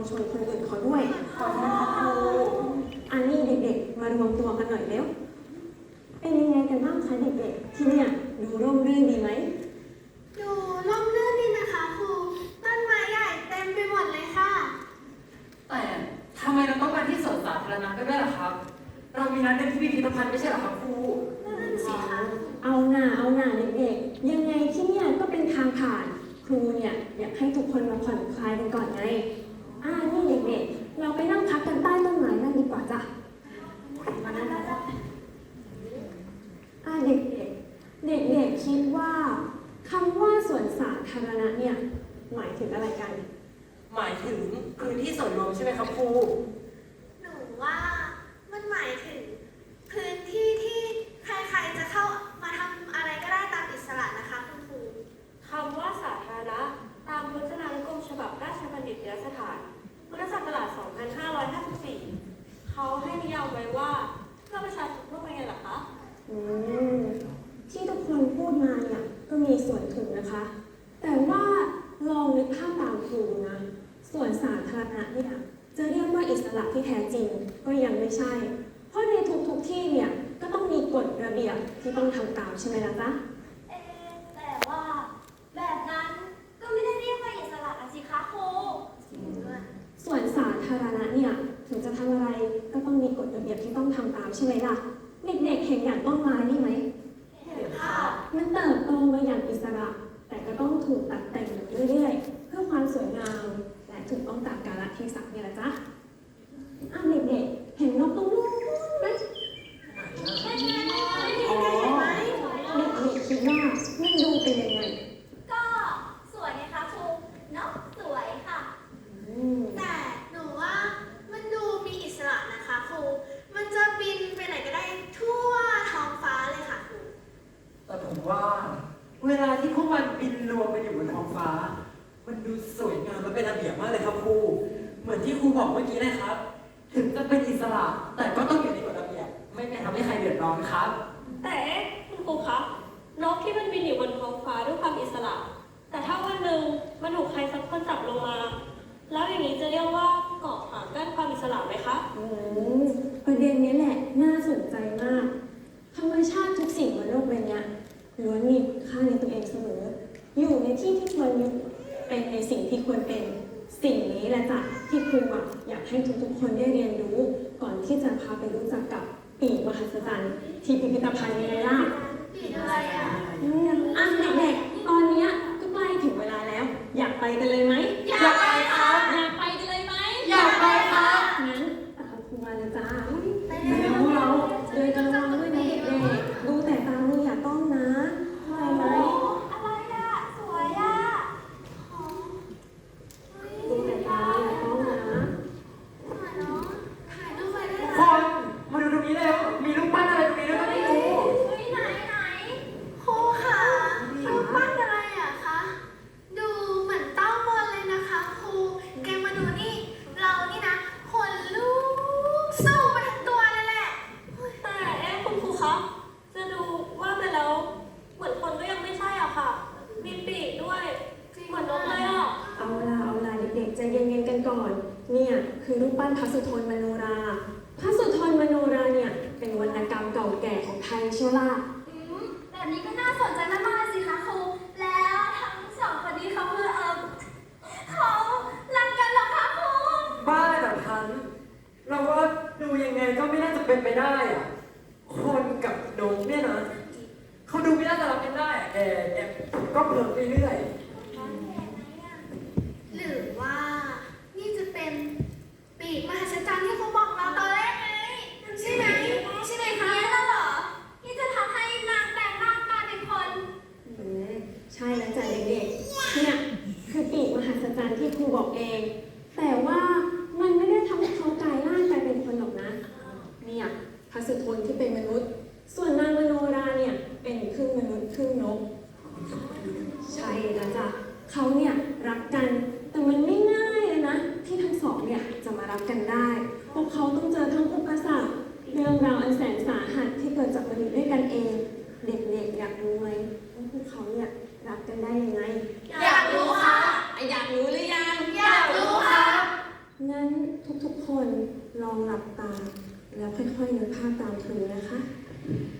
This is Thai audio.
งชนคนอื่นเขาด้วยขอโทษนะคะครูอันนี้เด็กๆ มารวมตัวกันหน่อยเร็ว เป็นยังไงกันบ้างคะเด็กๆ ที่เนี่ยดูร่มรื่นดีไหมดูร่มรื่นดีนะคะครู ต้นไม้ใหญ่เต็มไปหมดเลยค่ะ แต่ทำไมเราต้องมาที่สวนสาธารณะกันด้วยล่ะครับ เรามีนัดกันที่พิพิธภัณฑ์ไม่ใช่เหรอครับครูนั่นสิคะเอาหน่าเอาหน่าเด็กๆ ยังไงที่เนี่ยก็เป็นทางผ่านค รูเนี่ยอยากให้ทุกคนมาผ่อนคลายกันก่อนไง อ่านี่เด็กๆ เราไปนั่งพักกันใต้ต้นไม้นั่นดีกว่าจ้ะมาแล้วอ่าเด็กๆ เด็กๆคิดว่าคำว่าสวนสาธารณะเนี่ยหมายถึงอะไรกัน หมายถึงพื้นที่ส่วนรวมใช่ไหมครับครูหนูว่ามันหมายถึง พื้นที่ที่ใครๆจะเข้ามาทำอะไรก็ได้ตามอิสระนะคะคุณครู คำว่าสาธารณะตามพจนานุกรมฉบับราชบัณฑิตยสถาน พุทธศักราช 2554 เขาให้นิยามไว้ว่าเพื่อประชาชนทั่วไปไงล่ะคะอืมที่ทุกคนพูดมาเนี่ยก็มีส่วนถูกนะคะ แต่ว่าลองนึกภาพตามครูนะ ส่วนสาธารณะเนี่ยจะเรียกว่าอิสระที่แท้จริงก็ยังไม่ใช่ เพราะในทุกๆที่เนี่ยก็ต้องมีกฎระเบียบที่ต้องทำตามใช่ไหมล่ะจ๊ะแต่ว่าแบบนั้นก็ไม่ได้เรียกว่าอิสระอะสิคะครู ส่วนสาธารณะเนี่ยถึงจะทำอะไรก็ต้องมีกฎระเบียบ ที่ต้องทำตามใช่ไหมล่ะ เด็กๆเห็นอย่างต้นไม้นี่ไหมเห็นค่ะมันเติบโตมาอย่างอิสระ แต่ก็ต้องถูกตัดแต่งอยู่เรื่อยๆ เพื่อความสวยงามและถูกต้องตามกาลเทศะเนี่ยแหละจ๊ะอ้าวเด็กๆ เห็นนกตรงนู้นไหม อ๋อ เด็กๆคิดว่ามันดูเป็นยังไง ก็สวยไงคะครูเนาะสวยค่ะ อืม แต่หนูว่ามันดูมีอิสระนะคะครู มันจะบินไปไหนก็ได้ทั่วท้องฟ้าเลยค่ะครู แต่ผมว่า เวลาที่พวกมันบินรวมกันอยู่บนท้องฟ้า มันดูสวยงามและเป็นระเบียบมากเลยครับครู เหมือนที่ครูบอกเมื่อกี้เลยครับ ถึงจะเป็นอิสระ แต่ก็ต้องอยู่ในกฎระเบียบ ไม่แม้ทำให้ใครเดือดร้อนครับ แต่เอ๊ะคุณครูคะนกที่มันบินอยู่บนท้องฟ้าด้วยความอิสระ แต่ถ้าวันหนึ่งมันถูกใครสักคนจับลงมา แล้วอย่างนี้จะเรียกว่าเกาะขวางกั้นความอิสระไหมคะอืมประเด็นนี้แหละ น่าสนใจมาก ธรรมชาติทุกสิ่งบนโลกใบเนี้ย ล้วนมีค่าในตัวเองเสมอ อยู่ในที่ที่ควรอยู่เป็นในสิ่งที่ควรเป็น สิ่งนี้แหละจ้ะที่ครูอะอยากให้ทุกๆ คนได้เรียนรู้ ก่อนที่จะพาไปรู้จักกับปีกมหัศจรรย์ที่พิพิธภัณฑ์ยังไงล่ะปีกอะไรอะอืมอะเด็กๆตอนเนี้ยก็ใกล้ถึงเวลาแล้ว อยากไปกันเลยไหมอยากไปครับอยากไปกันเลยไหมอยากไปครับงั้นตามครูมาเลยจ้า ไป ไป เลย พวกเราเดินกันระวังด้วยนะเด็กๆดูแต่ตามืออย่าต้องนะไปไหม อะไรอะสวยอะ ดูแต่ตาอย่าต้องนะ ถ่ายรูปไปได้ ทุก ไห ค ม น มาดูตรงนี้เร็ว มีรูปปั้นอะไรตรงนี้ด้วยก็ไม่รู้ เฮ้ยไหนไหน ครูค่ะรูปปั้นอะไรอะคะ ดูเหมือนเต้ามนเลยนะคะครูแกมาดูนี่ เรานี่นะขนลุกสู้มาทั้งตัวเลยแหละ แต่เอ๊ะคุณครูคะจะดูว่าไปแล้ว เหมือนคนก็ยังไม่ใช่อะค่ะ มีปีกด้วย เหมือนนกเลยอะ เอาล่ะเอาล่ะเด็กๆใจเย็นๆกันก่อน เนี่ย คือรูปปั้นพระสุทนมโนรา พระสุทนมโนราเนี่ยเป็นวรรณกรรมเก่าแก่ของไทยเชียวล่ะอืมแบบนี้ก็น่าสนใจมากๆเลยสิคะครู แล้วทั้งสองคนนี้เขาคือเออเขารักกันเหรอคะครู บ้าแบบพันเราว่าดูยังไงก็ไม่น่าจะเป็นไปได้อะคนกับนกเนี่ยนะเขาดูไม่น่าจะรักกันได้อะแต่แต่ก็เพิ่มไปเรื่อย หรือว่า นี่จะเป็นปีกมหัศจรรย์ที่ครูบอกเราตอนแรกไงใช่ไหมใช่ไหมคะ เนี่ยน่ะเหรอ ที่จะทำให้นางแปลงร่างกลายเป็นคน อืมใช่แล้วจ้ะเด็กๆ เนี่ยคือปีกมหัศจรรย์ที่ครูบอกเอง แต่ว่ามันไม่ได้ทำให้เขากลายร่างกลายเป็นคนหรอกนะ เนี่ยพระสุทนที่เป็นมนุษย์ ส่วนนางมโนราเนี่ยเป็นครึ่งมนุษย์ครึ่งนก ใช่แล้วจ้ะ เขาเนี่ยรักกันแต่มันไม่ง่ายเลยนะ ที่ทั้งสองเนี่ยจะมารักกันได้ พวกเขาต้องเจอทั้งอุปสรรคเรื่องราวอันแสนสาหัสที่เกิดจากมนุษย์ด้วยกันเอง เด็กๆอยากรู้ไหมว่าพวกเขาเนี่ยรักกันได้ยังไง อยากรู้ค่ะ อยากรู้หรือยัง อยากรู้ค่ะอทุกๆคนลองหลับตา แล้วค่อยๆนึกภาพตามเธอนะคะค